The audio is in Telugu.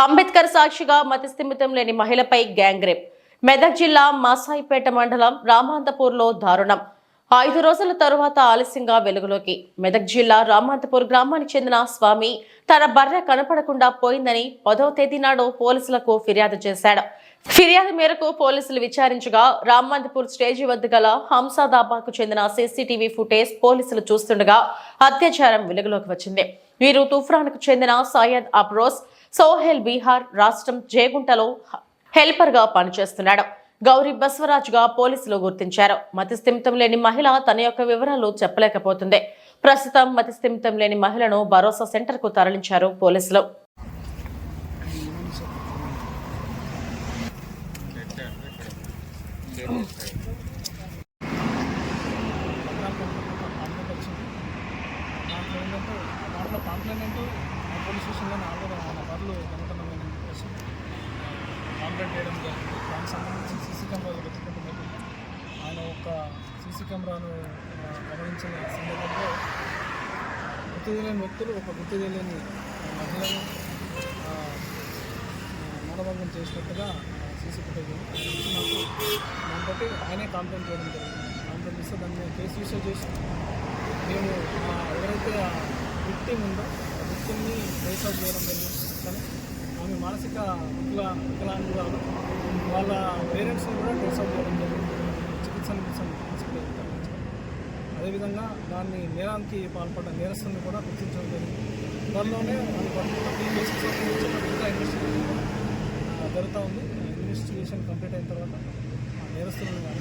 అంబేద్కర్ సాక్షిగా మతిస్థిమితం లేని మహిళపై గ్యాంగ్ రేప్. మెదక్ జిల్లా మాసాయిపేట మండలం రామాంతపూర్లో దారుణం. ఐదు రోజుల తరువాత ఆలస్యంగా వెలుగులోకి. మెదక్ జిల్లా రామాంతపూర్ గ్రామానికి చెందిన స్వామి తన బర్రె కనపడకుండా పోయిందని పదవ తేదీ నాడు పోలీసులకు ఫిర్యాదు చేశాడు. ఫిర్యాదు మేరకు పోలీసులు విచారించగా రామాంతపూర్ స్టేజీ వద్ద గల హంసాదాబాకు చెందిన సీసీటీవీ ఫుటేజ్ పోలీసులు చూస్తుండగా అత్యాచారం వెలుగులోకి వచ్చింది. వీరు తుఫ్రాన్కు చెందిన సయ్యద్ అబ్రోస్ సోహెల్ బీహార్ రాష్ట్రం జేగుంటలో హెల్పర్గా పనిచేస్తున్నాడు. గౌరీ బస్వరాజ్గా పోలీసులు గుర్తించారు. మతిస్థిమితం లేని మహిళ తన యొక్క వివరాలు చెప్పలేకపోతుంది. ప్రస్తుతం మతిస్థిమితం లేని మహిళను భరోసా సెంటర్కు తరలించారు పోలీసులు. దాంట్లో కాంప్లైంట్ ఏంటో పోలీస్ స్టేషన్లో నాలుగు మన బదులు కనుక్కున్నామని చెప్పేసి కాంప్లైంట్ చేయడం జరిగింది. దానికి సంబంధించి సీసీ కెమెరాలు వెతుకుంటున్నది ఆయన ఒక సీసీ కెమెరాను గమనించిన సందర్భంలో గుర్తు తెలియని వ్యక్తులు ఒక గుర్తు తెలియని మహిళను ఆ, మానభంగం చేసినట్టుగా సీసీ ఫుటేజ్ దాంతో ఆయనే కాంప్లైంట్ చేయడం జరిగింది. కాంప్లైంట్ ఇస్తే దాన్ని కేసు రిజిస్టర్ చేసి మేము ఎవరైతే విక్టిమ్ ఉందో ఆ విక్టిమ్ని ట్రేస్ అవుట్ చేయడం జరిగింది కానీ ఆమె మానసిక వికలా వికలాంగురాలు. వాళ్ళ పేరెంట్స్ని కూడా ట్రేస్ అవుట్ చేయడం జరిగింది చికిత్స అదేవిధంగా దాన్ని నేరానికి పాల్పడ్డ నేరస్తుని కూడా గుర్తించడం జరిగింది. దానిలోనే ఇన్వెస్టిగేషన్ జరుగుతూ ఉంది. ఇన్వెస్టిగేషన్ కంప్లీట్ అయిన తర్వాత నేరస్తులను